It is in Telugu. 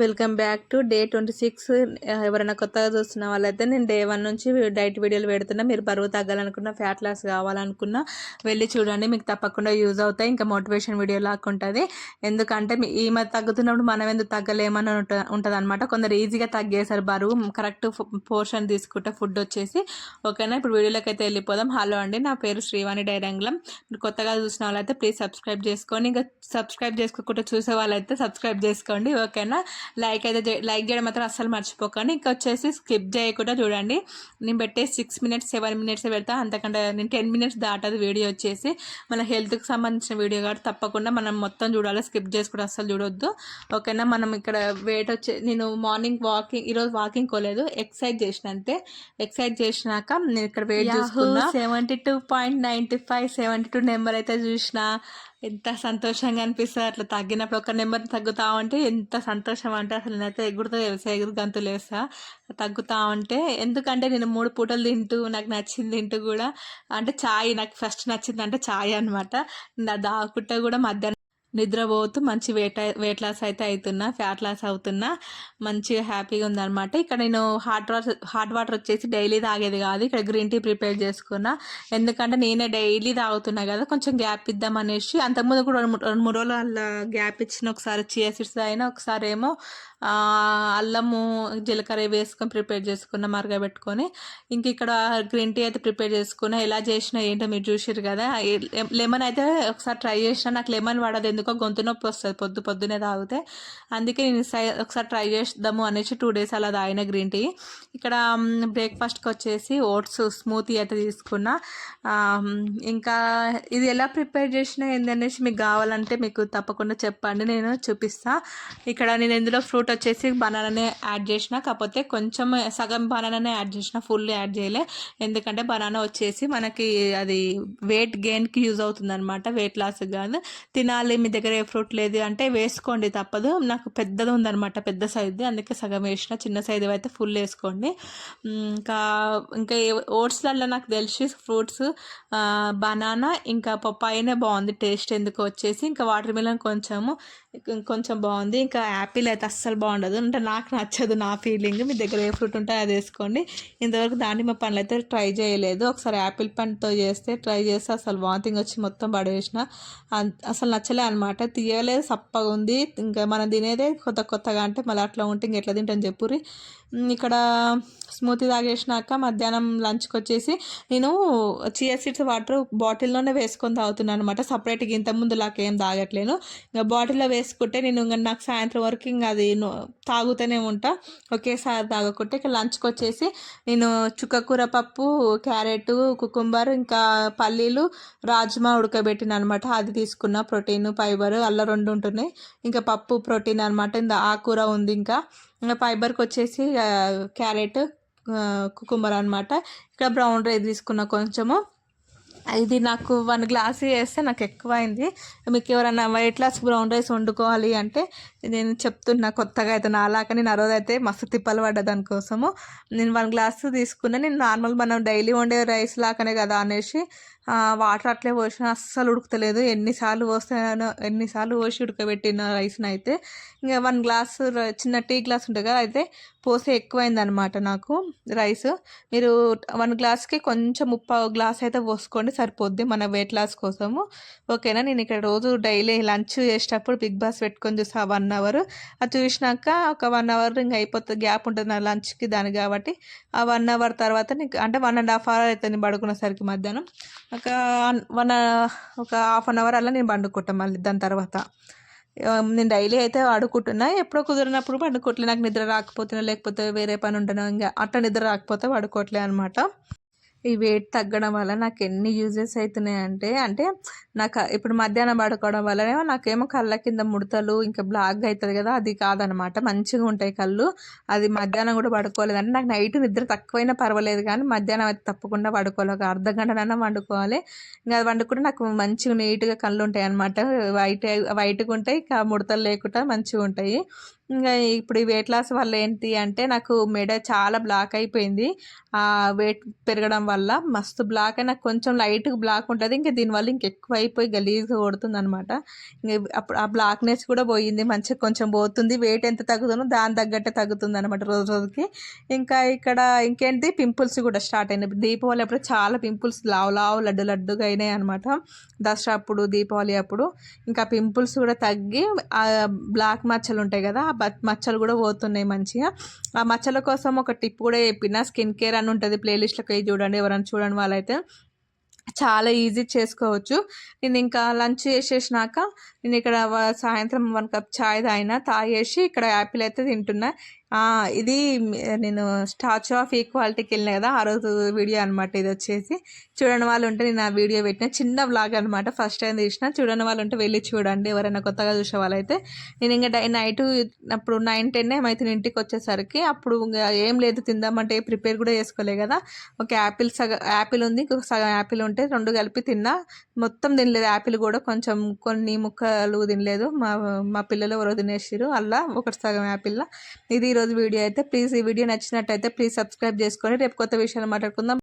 Welcome back to day twenty six. ఎవరైనా కొత్తగా చూస్తున్న వాళ్ళైతే నేను డే వన్ నుంచి డైట్ వీడియోలు పెడుతున్నా. మీరు బరువు తగ్గాలనుకున్న ఫ్యాట్ లాస్ కావాలనుకున్నా వెళ్ళి చూడండి. మీకు తప్పకుండా యూజ్ అవుతాయి. ఇంకా మోటివేషన్ వీడియో లాగా ఉంటుంది. ఎందుకంటే ఈ మధ్య తగ్గుతున్నప్పుడు మనం ఎందుకు తగ్గలేమని ఉంటుంది అనమాట కొందరు ఈజీగా తగ్గేశారు బరువు. కరెక్ట్ పోర్షన్ తీసుకుంటే ఫుడ్ వచ్చేసి. ఓకేనా? ఇప్పుడు వీడియోలోకి అయితే వెళ్ళిపోదాం. హలో అండి. నా పేరు శ్రీవాణి డైరంగ్లం. కొత్తగా చూసిన వాళ్ళైతే ప్లీజ్ సబ్స్క్రైబ్ చేసుకోండి ఇంకా సబ్స్క్రైబ్ చేసుకోకుండా చూసే వాళ్ళైతే సబ్స్క్రైబ్ చేసుకోండి. ఓకేనా? లైక్ అయితే లైక్ చేయడం మాత్రం అస్సలు మర్చిపోకండి. ఇంకా వచ్చేసి స్కిప్ చేయకుండా చూడండి. నేను పెట్టే సిక్స్ మినిట్స్ సెవెన్ మినిట్స్ పెడతా. అంతకంటే నేను టెన్ మినిట్స్ దాటది వీడియో వచ్చేసి. మన హెల్త్కి సంబంధించిన వీడియో కాబట్టి తప్పకుండా మనం మొత్తం చూడాలి. స్కిప్ చేసుకుంటే అస్సలు చూడొద్దు. ఓకేనా? మనం ఇక్కడ వెయిట్ వచ్చే నేను మార్నింగ్ వాకింగ్ ఈరోజు వాకింగ్ కోలేదు ఎక్సర్సైజ్ చేసిన అంతే. ఎక్సర్సైజ్ చేసినాక నేను ఇక్కడ వెయిట్ చూసుకున్నా. Seventy two point ninety five seventy two number అయితే చూసిన. ఎంత సంతోషంగా అనిపిస్తుంది అట్లా తగ్గినప్పుడు ఒక నెంబర్ తగ్గుతా ఉంటే ఎంత సంతోషం అంటే అసలు నేనైతే ఎగురుతో వేసా ఎగురు గంతులు వేస్తా తగ్గుతా ఉంటే ఎందుకంటే నేను మూడు పూటలు తింటూ నాకు నచ్చింది తింటూ కూడా అంటే ఛాయ్ నాకు ఫస్ట్ నచ్చింది అంటే ఛాయ్ అనమాట నా దాకుంటే కూడా మధ్యాహ్నం నిద్రపోతూ మంచి వెయిట్ వెయిట్ లాస్ అయితే అవుతున్నా ఫ్యాట్ లాస్ అవుతున్నా మంచిగా హ్యాపీగా ఉందన్నమాట. ఇక్కడ నేను హాట్ వాటర్ హాట్ వాటర్ వచ్చేసి డైలీ తాగేది కాదు. ఇక్కడ గ్రీన్ టీ ప్రిపేర్ చేసుకున్నా. ఎందుకంటే నేనే డైలీ తాగుతున్నా కదా కొంచెం గ్యాప్ ఇద్దాం అనేసి. అంతకుముందు కూడా రెండు మూడు- రెండు మూడు రోజులు అలా గ్యాప్ ఇచ్చిన ఒకసారి చియా సీడ్స్ అయినా ఒకసారి ఏమో అల్లము జీలకర్ర వేసుకొని ప్రిపేర్ చేసుకున్న మరగబెట్టుకొని ఇంక ఇక్కడ గ్రీన్ టీ అయితే ప్రిపేర్ చేసుకున్నా. ఎలా చేసినా ఏంటో మీరు చూసారు కదా. లెమన్ అయితే ఒకసారి ట్రై చేసిన నాకు లెమన్ పడదు ఎందుకో గొంతు నొప్పి వస్తుంది పొద్దు పొద్దునే తాగితే. అందుకే నేను సై- ఒకసారి ట్రై చేద్దాము అనేసి టూ డేస్ అలా తాగిన గ్రీన్ టీ. ఇక్కడ బ్రేక్ఫాస్ట్కి వచ్చేసి ఓట్స్ స్మూతీ అయితే తీసుకున్నా. ఇంకా ఇది ఎలా ప్రిపేర్ చేసినా ఏందనేసి మీకు కావాలంటే మీకు తప్పకుండా చెప్పండి. నేను చూపిస్తా. ఇక్కడ నేను ఇందులో ఫ్రూట్ వచ్చేసి బనానానే యాడ్ చేసిన కాకపోతే కొంచెం సగం బనానానే యాడ్ చేసిన ఫుల్ యాడ్ చేయలే. ఎందుకంటే బనానా వచ్చేసి మనకి అది వెయిట్ గెయిన్కి యూజ్ అవుతుంది అనమాట వెయిట్ లాస్ కాదు. తినాలి మీ దగ్గర ఏ ఫ్రూట్ లేదు అంటే వేసుకోండి తప్పదు. నాకు పెద్దది ఉందనమాట పెద్ద సైజుది అందుకే సగం వేసిన చిన్న సైజు అయితే ఫుల్ వేసుకోండి. ఇంకా ఇంకా ఓట్స్లలో నాకు తెలిసి ఫ్రూట్స్ బనానా ఇంకా పప్పాయనే బాగుంది టేస్ట్ ఎందుకు వచ్చేసి. ఇంకా వాటర్ మిలన్ కొంచెము కొంచెం బాగుంది. ఇంకా యాపిల్ అయితే అస్సలు బాగుండదు. అంటే నాకు నచ్చదు నా ఫీలింగ్. మీ దగ్గర ఏ ఫ్రూట్ ఉంటే అది వేసుకోండి. ఇంతవరకు దానిమ్మ పండ్లు అయితే ట్రై చేయలేదు. ఒకసారి యాపిల్ పండుతో చేస్తే ట్రై చేస్తే అసలు వాంతింగ్ వచ్చి మొత్తం పడేసిన. అసలు నచ్చలే అనమాట తీయలేదు సప్పగా ఉంది. ఇంకా మనం తినేదే కొత్త కొత్తగా అంటే మళ్ళీ అట్లా ఉంటే ఇంక ఎట్లా తింటాం చెప్పుర్రి ఇక్కడ స్మూతీ తాగేసినాక మధ్యాహ్నం లంచ్కి వచ్చేసి నేను చియా సీడ్స్ వాటర్ బాటిల్లోనే వేసుకొని తాగుతున్నాను అనమాట సపరేట్గా ఇంత ముందు లాగా ఏం తాగట్లేను. ఇంకా బాటిల్లో వేసుకుంటే నేను ఇంకా నాకు సాయంత్రం వరకు ఇంకా అది తాగుతూనే ఉంటా. ఒకేసారి తాగకుంటే ఇక లంచ్కి వచ్చేసి నేను చుక్కకూర పప్పు క్యారెట్ కుకుంబర్ ఇంకా పల్లీలు రాజ్మా ఉడకబెట్టిన అనమాట అది తీసుకున్న ప్రోటీన్ ఫైబర్ అల్ల రెండు ఉంటున్నాయి. ఇంకా పప్పు ప్రోటీన్ అనమాట ఇంకా ఆకుకూర ఉంది ఇంకా. ఇంకా ఫైబర్కి వచ్చేసి క్యారెట్ కుకుంబర్ అనమాట ఇక్కడ బ్రౌన్ రైస్ తీసుకున్న కొంచెము. ఇది నాకు వన్ గ్లాస్ వేస్తే నాకు ఎక్కువ అయింది మీకు ఎవరైనా వైట్ లాస్ బ్రౌన్ రైస్ వండుకోవాలి అంటే నేను చెప్తున్నా కొత్తగా అయితే నా నేను ఆ రోజు అయితే మస్తు తిప్పలు పడ్డా దానికోసము నేను వన్ గ్లాస్ తీసుకున్నా నేను నార్మల్ మనం డైలీ వండే రైస్ లాగానే కదా అనేసి వాటర్ అట్లే పోసిన అస్సలు ఉడకలేదు ఎన్నిసార్లు పోస్తానో ఎన్నిసార్లు పోసి ఉడకబెట్టిన రైస్ని అయితే ఇంకా వన్ గ్లాస్ చిన్న టీ గ్లాస్ ఉంటుంది కదా అయితే పోసే ఎక్కువైంది అనమాట నాకు రైస్. మీరు వన్ గ్లాస్కి కొంచెం ముప్పై గ్లాస్ అయితే పోసుకోండి సరిపోద్ది మన వెయిట్ లాస్ కోసము. ఓకేనా? నేను ఇక్కడ రోజు డైలీ లంచ్ చేసేటప్పుడు బిగ్ బాస్ పెట్టుకొని చూసా వన్ అవర్. అది చూసినాక ఒక వన్ అవర్ ఇంకా అయిపోతుంది గ్యాప్ ఉంటుంది నా లంచ్కి దాన్ని కాబట్టి. ఆ వన్ అవర్ తర్వాత నీకు అంటే వన్ అండ్ హాఫ్ అవర్ అవుతుంది పడుకునేసరికి మధ్యాహ్నం. ఒక వన్ ఒక హాఫ్ అన్ అవర్ అలా నేను పండుకుంటాను మళ్ళీ దాని తర్వాత. నేను డైలీ అయితే వాడుకుంటున్నా ఎప్పుడో కుదిరినప్పుడు పండుకోవట్లేదు నాకు నిద్ర రాకపోతున్నా లేకపోతే వేరే పని ఉంటున్నా ఇంకా అట్లా నిద్ర రాకపోతే పడుకోవట్లే అనమాట ఈ వెయిట్ తగ్గడం వల్ల నాకు ఎన్ని యూజెస్ అవుతున్నాయి అంటే అంటే నాకు ఇప్పుడు మధ్యాహ్నం పడుకోవడం వల్లనేమో నాకేమో కళ్ళ కింద ముడతలు ఇంకా బ్లాక్ అవుతుంది కదా అది కాదనమాట. మంచిగా ఉంటాయి కళ్ళు. అది మధ్యాహ్నం కూడా పడుకోలేదు అంటే నాకు నైట్ నిద్ర తక్కువైనా పర్వాలేదు కానీ మధ్యాహ్నం అయితే తప్పకుండా పడుకోవాలి. ఒక అర్ధ గంటనైనా వండుకోవాలి. ఇంకా అది వండుకుంటే నాకు మంచిగా నీట్గా కళ్ళు ఉంటాయి అనమాట వైట్ వైట్గా ఉంటాయి ఇంకా ముడతలు లేకుండా మంచిగా ఉంటాయి. ఇంకా ఇప్పుడు ఈ వెయిట్ లాస్ వల్ల ఏంటి అంటే నాకు మెడ చాలా బ్లాక్ అయిపోయింది. ఆ వెయిట్ పెరగడం వల్ల మస్తు బ్లాక్ నాకు కొంచెం లైట్గా బ్లాక్ ఉంటుంది. ఇంకా దీనివల్ల ఇంకెక్కువ అయిపోయి గలీజ్గా కొడుతుంది అనమాట ఇంకా అప్పుడు ఆ బ్లాక్నెస్ కూడా పోయింది. మంచిగా కొంచెం పోతుంది. వెయిట్ ఎంత తగ్గుతుందో దాని తగ్గట్టే తగ్గుతుంది అనమాట రోజు రోజుకి. ఇంకా ఇక్కడ ఇంకేంటి? పింపుల్స్ కూడా స్టార్ట్ అయినాయి. దీపావళి అప్పుడు చాలా పింపుల్స్ లావు లావు లడ్డు లడ్డుగా అయినాయి అనమాట దసరా అప్పుడు దీపావళి అప్పుడు. ఇంకా పింపుల్స్ కూడా తగ్గి బ్లాక్ మచ్చలు ఉంటాయి కదా బట్ మచ్చలు కూడా పోతున్నాయి మంచిగా. ఆ మచ్చల కోసం ఒక టిప్ కూడా చెప్పిన స్కిన్ కేర్ అని ఉంటుంది ప్లేలిస్ట్లోకి వెళ్ళి చూడండి ఎవరైనా చూడండి వాళ్ళైతే. చాలా ఈజీ చేసుకోవచ్చు. నేను ఇంకా లంచ్ చేసేసినాక నేను ఇక్కడ సాయంత్రం వన్ కప్ చాయ్ తాగిన తాగేసి ఇక్కడ యాపిల్ అయితే తింటున్నా. ఇది నేను స్టాచ్యూ ఆఫ్ ఈక్వాలిటీకి వెళ్ళిన కదా ఆ రోజు వీడియో అనమాట ఇది వచ్చేసి. చూడని వాళ్ళు ఉంటే నేను ఆ వీడియో పెట్టిన చిన్న బ్లాగ్ అనమాట ఫస్ట్ టైం తీసిన. చూడని వాళ్ళు ఉంటే వెళ్ళి చూడండి ఎవరైనా కొత్తగా చూసే వాళ్ళైతే. నేను ఇంకా డై నైట్ అప్పుడు నైన్ టెన్ ఏమైతే ఇంటికి వచ్చేసరికి అప్పుడు ఇంకా ఏం లేదు తిందామంటే ప్రిపేర్ కూడా చేసుకోలే కదా. ఒక యాపిల్ సగం యాపిల్ ఉంది ఇంకొక సగం యాపిల్ ఉంటే రెండు కలిపి తిన్నా. మొత్తం తినలేదు. యాపిల్ కూడా కొంచెం కొన్ని ముక్కలు తినలేదు. మా మా పిల్లలు ఎవరో తినేసారు అలా ఒకటి సగం యాపిల్లా. ఇది ఈరోజు వీడియో అయితే ప్లీజ్ ఈ వీడియో నచ్చినట్టయితే ప్లీజ్ సబ్స్క్రైబ్ చేసుకొని రేపు కొత్త విషయాలు మాట్లాడుకుందాం.